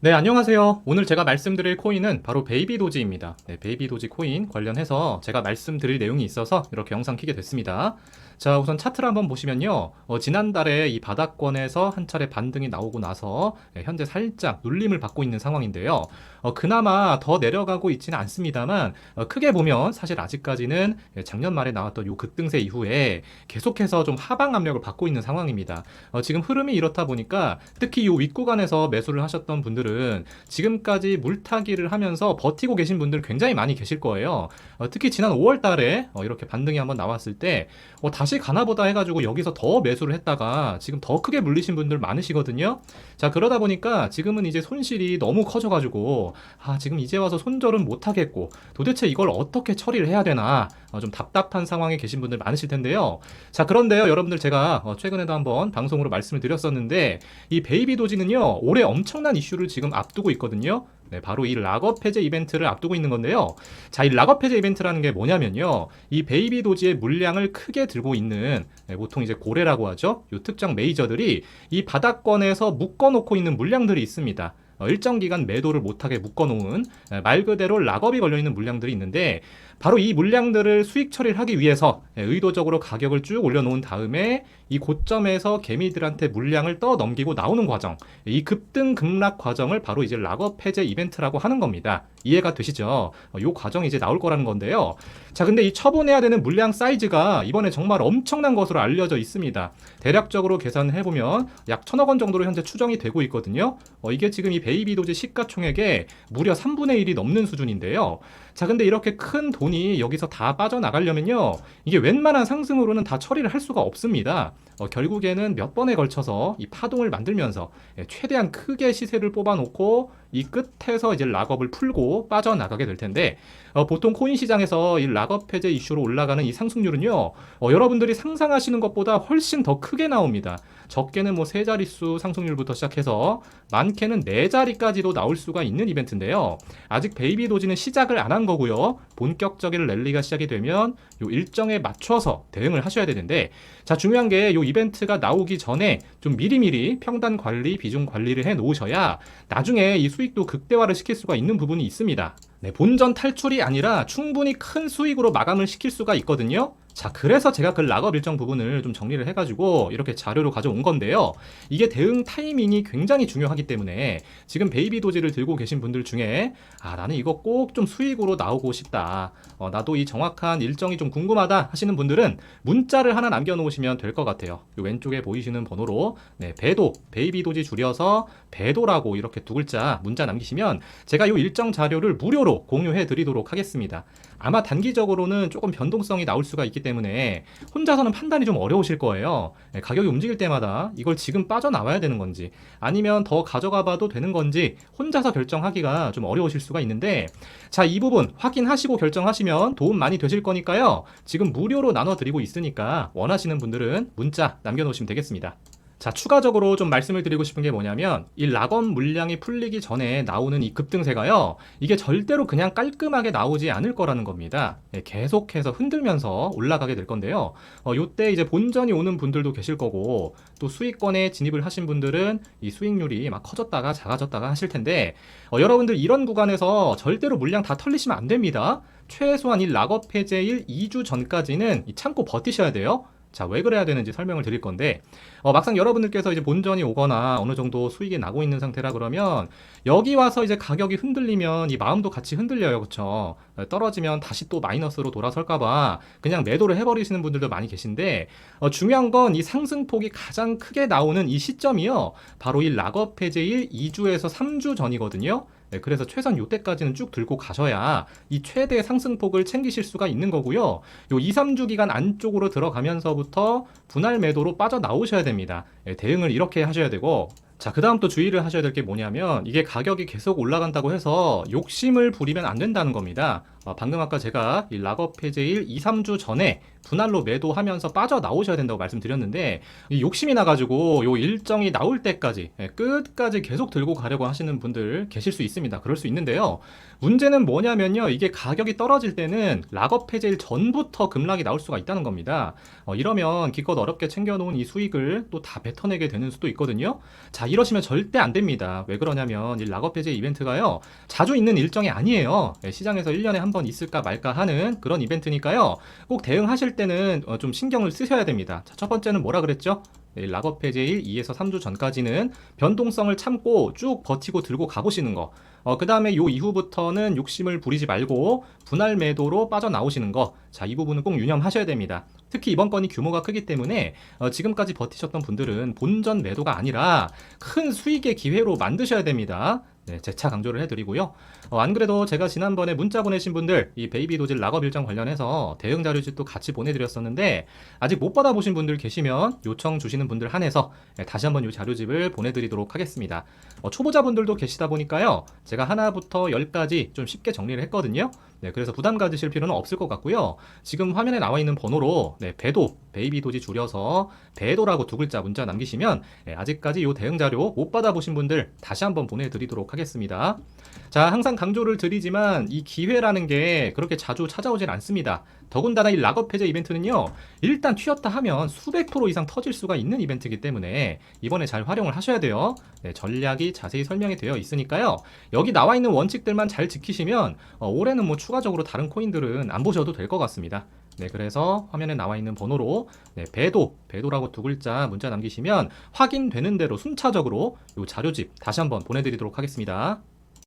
네, 안녕하세요. 오늘 제가 말씀드릴 코인은 바로 베이비 도지입니다. 네, 베이비 도지 코인 관련해서 제가 말씀드릴 내용이 있어서 이렇게 영상 키게 됐습니다. 자, 우선 차트를 한번 보시면요. 어, 지난달에 이 바닥권에서 한 차례 반등이 나오고 나서 네, 현재 살짝 눌림을 받고 있는 상황인데요. 어, 그나마 더 내려가고 있지는 않습니다만 어, 크게 보면 사실 아직까지는 예, 작년 말에 나왔던 요 급등세 이후에 계속해서 좀 하방 압력을 받고 있는 상황입니다. 어, 지금 흐름이 이렇다 보니까 특히 요 윗구간에서 매수를 하셨던 분들은 지금까지 물타기를 하면서 버티고 계신 분들 굉장히 많이 계실 거예요. 어, 특히 지난 5월 달에 어, 이렇게 반등이 한번 나왔을 때 어, 다시 가나보다 해가지고 여기서 더 매수를 했다가 지금 더 크게 물리신 분들 많으시거든요. 자 그러다 보니까 지금은 이제 손실이 너무 커져가지고 아 지금 이제 와서 손절은 못 하겠고 도대체 이걸 어떻게 처리를 해야 되나 어, 좀 답답한 상황에 계신 분들 많으실 텐데요. 자 그런데요 여러분들 제가 어, 최근에도 한번 방송으로 말씀을 드렸었는데 이 베이비 도지는요 올해 엄청난 이슈를 지금 앞두고 있거든요. 네, 바로 이 락업 해제 이벤트를 앞두고 있는 건데요. 자, 이 락업 해제 이벤트라는 게 뭐냐면요. 이 베이비 도지의 물량을 크게 들고 있는 네, 보통 이제 고래라고 하죠. 요 특정 메이저들이 이 바닥권에서 묶어 놓고 있는 물량들이 있습니다. 어, 일정 기간 매도를 못하게 묶어놓은 에, 말 그대로 락업이 걸려있는 물량들이 있는데 바로 이 물량들을 수익 처리를 하기 위해서 에, 의도적으로 가격을 쭉 올려놓은 다음에 이 고점에서 개미들한테 물량을 떠 넘기고 나오는 과정 이 급등 급락 과정을 바로 이제 락업 해제 이벤트라고 하는 겁니다. 이해가 되시죠? 어, 요 과정이 이제 나올 거라는 건데요. 자, 근데 이 처분해야 되는 물량 사이즈가 이번에 정말 엄청난 것으로 알려져 있습니다. 대략적으로 계산을 해보면 약 천억 원 정도로 현재 추정이 되고 있거든요. 어, 이게 지금 이 베이비 도지 시가총액의 무려 3분의 1이 넘는 수준인데요. 자, 근데 이렇게 큰 돈이 여기서 다 빠져나가려면요. 이게 웬만한 상승으로는 다 처리를 할 수가 없습니다. 어, 결국에는 몇 번에 걸쳐서 이 파동을 만들면서 예, 최대한 크게 시세를 뽑아놓고 이 끝에서 이제 락업을 풀고 빠져나가게 될 텐데 어, 보통 코인 시장에서 이 락업 해제 이슈로 올라가는 이 상승률은요 어, 여러분들이 상상하시는 것보다 훨씬 더 크게 나옵니다. 적게는 뭐 세 자릿수 상승률부터 시작해서 많게는 네 자리까지도 나올 수가 있는 이벤트인데요. 아직 베이비 도지는 시작을 안 한 거고요. 본격적인 랠리가 시작이 되면 요 일정에 맞춰서 대응을 하셔야 되는데 자 중요한 게 요 이벤트가 나오기 전에 좀 미리미리 평단 관리, 비중 관리를 해 놓으셔야 나중에 이 수익도 극대화를 시킬 수가 있는 부분이 있습니다. 네, 본전 탈출이 아니라 충분히 큰 수익으로 마감을 시킬 수가 있거든요. 자, 그래서 제가 그 락업 일정 부분을 좀 정리를 해가지고 이렇게 자료로 가져온 건데요. 이게 대응 타이밍이 굉장히 중요하기 때문에 지금 베이비 도지를 들고 계신 분들 중에 아, 나는 이거 꼭 좀 수익으로 나오고 싶다. 어, 나도 이 정확한 일정이 좀 궁금하다 하시는 분들은 문자를 하나 남겨놓으시면 될 것 같아요. 요 왼쪽에 보이시는 번호로 네, 배도, 베이비 도지 줄여서 배도라고 이렇게 두 글자 문자 남기시면 제가 요 일정 자료를 무료로 공유해 드리도록 하겠습니다. 아마 단기적으로는 조금 변동성이 나올 수가 있기 때문에 혼자서는 판단이 좀 어려우실 거예요. 네, 가격이 움직일 때마다 이걸 지금 빠져나와야 되는 건지 아니면 더 가져가 봐도 되는 건지 혼자서 결정하기가 좀 어려우실 수가 있는데 자, 이 부분 확인하시고 결정하시면 도움 많이 되실 거니까요. 지금 무료로 나눠 드리고 있으니까 원하시는 분들은 문자 남겨 놓으시면 되겠습니다. 자, 추가적으로 좀 말씀을 드리고 싶은 게 뭐냐면, 이 락업 물량이 풀리기 전에 나오는 이 급등세가요, 이게 절대로 그냥 깔끔하게 나오지 않을 거라는 겁니다. 예, 계속해서 흔들면서 올라가게 될 건데요. 어, 요때 이제 본전이 오는 분들도 계실 거고, 또 수익권에 진입을 하신 분들은 이 수익률이 막 커졌다가 작아졌다가 하실 텐데, 어, 여러분들 이런 구간에서 절대로 물량 다 털리시면 안 됩니다. 최소한 이 락업 해제일 2주 전까지는 이 참고 버티셔야 돼요. 자, 왜 그래야 되는지 설명을 드릴 건데, 어, 막상 여러분들께서 이제 본전이 오거나 어느 정도 수익이 나고 있는 상태라 그러면, 여기 와서 이제 가격이 흔들리면 이 마음도 같이 흔들려요. 그쵸? 어, 떨어지면 다시 또 마이너스로 돌아설까봐 그냥 매도를 해버리시는 분들도 많이 계신데, 어, 중요한 건 이 상승폭이 가장 크게 나오는 이 시점이요. 바로 이 락업 해제일 2주에서 3주 전이거든요. 네, 그래서 최선 요때까지는 쭉 들고 가셔야 이 최대 상승폭을 챙기실 수가 있는 거고요. 요 2, 3주 기간 안쪽으로 들어가면서부터 분할 매도로 빠져나오셔야 됩니다. 예, 대응을 이렇게 하셔야 되고 자, 그 다음 또 주의를 하셔야 될 게 뭐냐면, 이게 가격이 계속 올라간다고 해서 욕심을 부리면 안 된다는 겁니다. 어, 방금 아까 제가 이 락업 해제일 2, 3주 전에 분할로 매도하면서 빠져 나오셔야 된다고 말씀드렸는데 이 욕심이 나가지고 요 일정이 나올 때까지 예, 끝까지 계속 들고 가려고 하시는 분들 계실 수 있습니다. 그럴 수 있는데요. 문제는 뭐냐면요. 이게 가격이 떨어질 때는 락업 해제일 전부터 급락이 나올 수가 있다는 겁니다. 어, 이러면 기껏 어렵게 챙겨놓은 이 수익을 또 다 뱉어내게 되는 수도 있거든요. 자, 이러시면 절대 안 됩니다. 왜 그러냐면 이 락업 해제 이벤트가요. 자주 있는 일정이 아니에요. 예, 시장에서 1년에 한번 있을까 말까 하는 그런 이벤트니까요. 꼭 대응하실 때는 어, 좀 신경을 쓰셔야 됩니다. 자, 첫 번째는 뭐라 그랬죠? 네, 락업 해제일 2에서 3주 전까지는 변동성을 참고 쭉 버티고 들고 가보시는 거. 어, 그 다음에 요 이후부터는 욕심을 부리지 말고 분할 매도로 빠져나오시는 거. 자, 이 부분은 꼭 유념하셔야 됩니다. 특히 이번 건이 규모가 크기 때문에 어, 지금까지 버티셨던 분들은 본전 매도가 아니라 큰 수익의 기회로 만드셔야 됩니다. 네, 재차 강조를 해드리고요. 어, 안 그래도 제가 지난번에 문자 보내신 분들 이 베이비 도질 락업 일정 관련해서 대응 자료집도 같이 보내드렸었는데 아직 못 받아보신 분들 계시면 요청 주시는 분들 한해서 네, 다시 한번 이 자료집을 보내드리도록 하겠습니다. 어, 초보자분들도 계시다 보니까요. 제가 하나부터 열까지 좀 쉽게 정리를 했거든요. 네, 그래서 부담 가지실 필요는 없을 것 같고요. 지금 화면에 나와 있는 번호로 네, 배도, 베이비 도지 줄여서 배도라고 두 글자 문자 남기시면 네, 아직까지 이 대응 자료 못 받아보신 분들 다시 한번 보내드리도록 하겠습니다. 자, 항상 강조를 드리지만 이 기회라는 게 그렇게 자주 찾아오질 않습니다. 더군다나 이 락업 해제 이벤트는요, 일단 튀었다 하면 수백 프로 이상 터질 수가 있는 이벤트이기 때문에 이번에 잘 활용을 하셔야 돼요. 네, 전략이 자세히 설명이 되어 있으니까요. 여기 나와 있는 원칙들만 잘 지키시면 어, 올해는 뭐 추가적으로 다른 코인들은 안 보셔도 될 것 같습니다. 네, 그래서 화면에 나와 있는 번호로 네, 배도, 배도라고 두 글자 문자 남기시면 확인되는 대로 순차적으로 이 자료집 다시 한번 보내드리도록 하겠습니다.